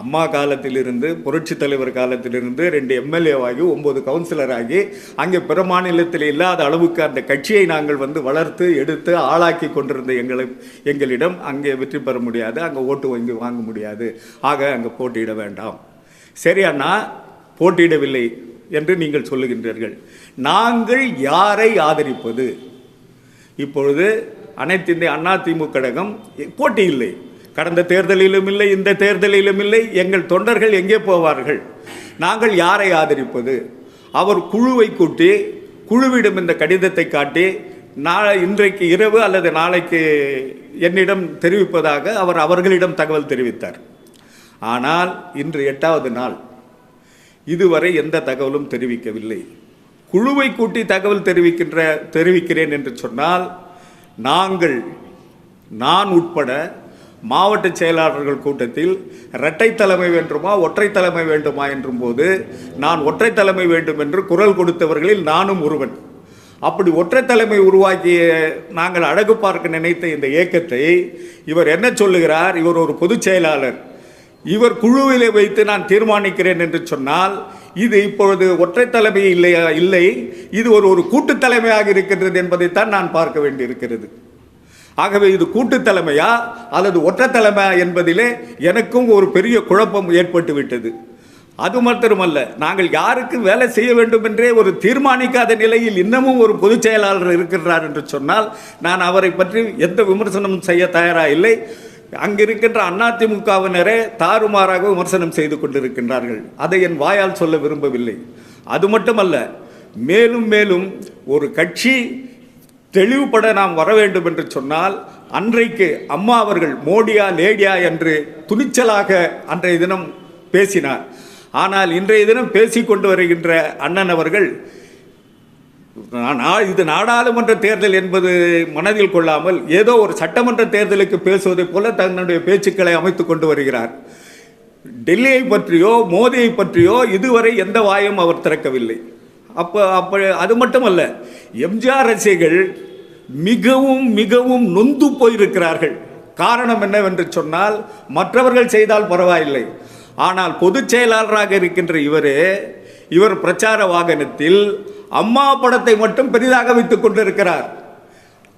அம்மா காலத்திலிருந்து புரட்சி தலைவர் காலத்திலிருந்து ரெண்டு எம்எல்ஏவாகி ஒன்பது கவுன்சிலராகி அங்கே பிற மாநிலத்தில் இல்லாத அளவுக்கு அந்த கட்சியை நாங்கள் வந்து வளர்த்து எடுத்து ஆளாக்கி கொண்டிருந்த எங்களை எங்களிடம் அங்கே வெற்றி பெற முடியாது அங்கே ஓட்டு வங்கி வாங்க முடியாது. ஆக அங்கே போட்டியிட வேண்டாம். சரி அண்ணா போட்டியிடவில்லை என்று நீங்கள் சொல்லுகின்றீர்கள். நாங்கள் யாரை ஆதரிப்பது? இப்பொழுது அனைத்து இந்திய அண்ணா கழகம் போட்டி இல்லை. கடந்த தேர்தலிலும் இல்லை இந்த தேர்தலிலும் இல்லை. எங்கள் தொண்டர்கள் எங்கே போவார்கள்? நாங்கள் யாரை ஆதரிப்பது? அவர் குழுவை கூட்டி குழுவிடம் இந்த கடிதத்தை காட்டி நாளை இன்றைக்கு இரவு அல்லது நாளைக்கு என்னிடம் தெரிவிப்பதாக அவர் அவர்களிடம் தகவல் தெரிவித்தார். ஆனால் இன்று எட்டாவது நாள். இதுவரை எந்த தகவலும் தெரிவிக்கவில்லை. குழுவை கூட்டி தகவல் தெரிவிக்கின்ற தெரிவிக்கிறேன் என்று சொன்னால் நாங்கள் நான் உட்பட மாவட்ட செயலாளர்கள் கூட்டத்தில் இரட்டை தலைமை வேண்டுமா ஒற்றை தலைமை வேண்டுமா என்றும் போது நான் ஒற்றை தலைமை வேண்டும் என்று குரல் கொடுத்தவர்களில் நானும் ஒருவன். அப்படி ஒற்றை தலைமை உருவாக்கிய நாங்கள் அழகு பார்க்க நினைத்த இந்த இயக்கத்தை இவர் என்ன சொல்லுகிறார்? இவர் ஒரு பொதுச் செயலாளர். இவர் குழுவிலே வைத்து நான் தீர்மானிக்கிறேன் என்று சொன்னால் இது இப்பொழுது ஒற்றை தலைமை இல்லையா? இல்லை. இது ஒரு ஒரு கூட்டு தலைமையாக இருக்கின்றது என்பதைத்தான் நான் பார்க்க வேண்டியிருக்கிறது. ஆகவே இது கூட்டு தலைமையா அல்லது ஒற்றை தலைமையா என்பதிலே எனக்கும் ஒரு பெரிய குழப்பம் ஏற்பட்டு விட்டது. அது மாத்திரமல்ல நாங்கள் யாருக்கு வேலை செய்ய வேண்டும் என்றே ஒரு தீர்மானிக்காத நிலையில் இன்னமும் ஒரு பொதுச் செயலாளர் இருக்கிறார் என்று சொன்னால் நான் அவரை பற்றி எந்த விமர்சனமும் செய்ய தயாராக இல்லை. அங்கிருக்கின்ற அதிமுகவினரே தாறுமாறாக விமர்சனம் செய்து கொண்டிருக்கின்றார்கள். அதை என் வாயால் சொல்ல விரும்பவில்லை. அது மட்டுமல்ல மேலும் மேலும் ஒரு கட்சி தெளிவுபட நாம் வர வேண்டும் என்று சொன்னால் அன்றைக்கு அம்மா அவர்கள் மோடியா லேடியா என்று துணிச்சலாக அன்றைய தினம் பேசினார். ஆனால் இன்றைய தினம் பேசி கொண்டு வருகின்ற அண்ணன் அவர்கள் இது நாடாளுமன்ற தேர்தல் என்பது மனதில் கொள்ளாமல் ஏதோ ஒரு சட்டமன்ற தேர்தலுக்கு பேசுவதைப் போல தன்னுடைய பேச்சுக்களை அமைத்துக் கொண்டு வருகிறார். டெல்லியை பற்றியோ மோதியை பற்றியோ இதுவரை எந்த வாயும் அவர் திறக்கவில்லை. அப்போ அப்போ அது மட்டும் அல்ல எம்ஜிஆர் ரசிகர்கள் மிகவும் மிகவும் நொந்து போயிருக்கிறார்கள். காரணம் என்னவென்று சொன்னால் மற்றவர்கள் செய்தால் பரவாயில்லை. ஆனால் பொதுச் செயலாளராக இருக்கின்ற இவரே இவர் பிரச்சார வாகனத்தில் அம்மா படத்தை மட்டும் பெரிதாக வைத்துக் கொண்டிருக்கிறார்.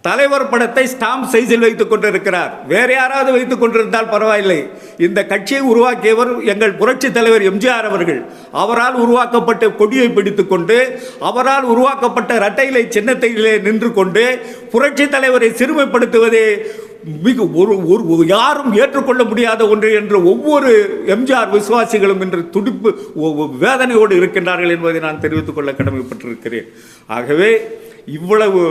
தலைவர் படத்தை ஸ்டாம்ப் சைஸில் வைத்துக் கொண்டிருக்கிறார். வேற யாராவது வைத்துக் கொண்டிருந்தால் பரவாயில்லை. இந்த கட்சியை உருவாக்கியவர் எங்கள் புரட்சி தலைவர் எம்ஜிஆர் அவர்கள். அவரால் உருவாக்கப்பட்ட கொடியை பிடித்துக் கொண்டு அவரால் உருவாக்கப்பட்ட இரட்டையிலை சின்னத்திலே நின்று கொண்டு புரட்சி தலைவரை சிறுமைப்படுத்துவதே மிக ஒரு ஒரு யாரும் ஏற்றுக்கொள்ள முடியாத ஒன்று என்று ஒவ்வொரு எம்ஜிஆர் விசுவாசிகளும் இன்று துடிப்பு வேதனையோடு இருக்கின்றார்கள் என்பதை நான் தெரிவித்துக் கொள்ள கடமைப்பட்டிருக்கிறேன். ஆகவே இவ்வளவு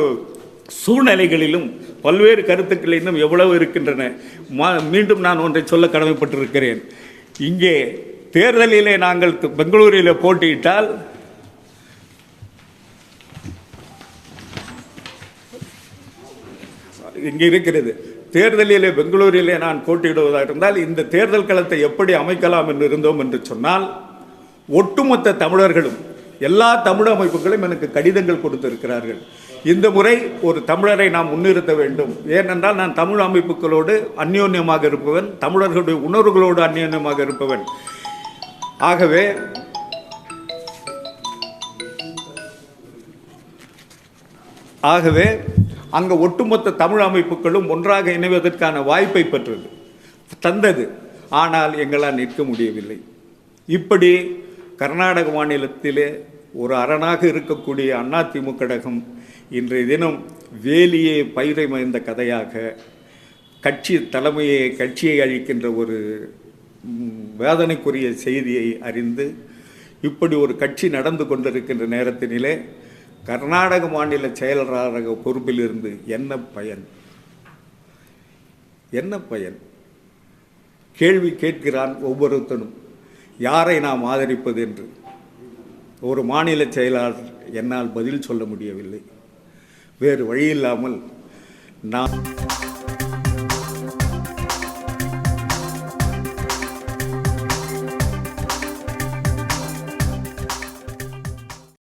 சூழ்நிலைகளிலும் பல்வேறு கருத்துக்கள் இன்னும் எவ்வளவு இருக்கின்றன. மா- மீண்டும் நான் ஒன்றை சொல்ல கடமைப்பட்டிருக்கிறேன். இங்கே தேர்தலிலே நாங்கள் பெங்களூரில் போட்டியிட்டால் இங்கே இருக்கிறது. தேர்தலிலே பெங்களூரிலே நான் போட்டியிடுவதாக இருந்தால் இந்த தேர்தல் களத்தை எப்படி அமைக்கலாம் என்று இருந்தோம் என்று சொன்னால் ஒட்டுமொத்த தமிழர்களும் எல்லா தமிழ் அமைப்புகளும் எனக்கு கடிதங்கள் கொடுத்திருக்கிறார்கள். இந்த முறை ஒரு தமிழரை நாம் முன்னிறுத்த வேண்டும். ஏனென்றால் நான் தமிழ் அமைப்புகளோடு அந்யோன்யமாக இருப்பவன் தமிழர்களுடைய உணர்வுகளோடு அந்யோன்யமாக இருப்பவன். ஆகவே ஆகவே அங்கே ஒட்டுமொத்த தமிழ் அமைப்புகளும் ஒன்றாக இணைவதற்கான வாய்ப்பை பெற்றது தந்தது. ஆனால் எங்களால் நிற்க முடியவில்லை. இப்படி கர்நாடக மாநிலத்திலே ஒரு அரணாக இருக்கக்கூடிய அண்ணா கழகம் இன்றைய தினம் வேலியே பயிரை மறைந்த கதையாக கட்சி தலைமையை கட்சியை அழிக்கின்ற ஒரு வேதனைக்குரிய செய்தியை அறிந்து இப்படி ஒரு கட்சி நடந்து கொண்டிருக்கின்ற நேரத்தினிலே கர்நாடக மாநில செயலராக பொறுப்பில் இருந்து என்ன பயன்? என்ன பயன்? கேள்வி கேட்கிறான் ஒவ்வொருத்தனும். யாரை நாம் ஆதரிப்பது என்று? ஒரு மாநில செயலாளர் என்னால் பதில் சொல்ல முடியவில்லை. வேறு வழி இல்லாமல் நான்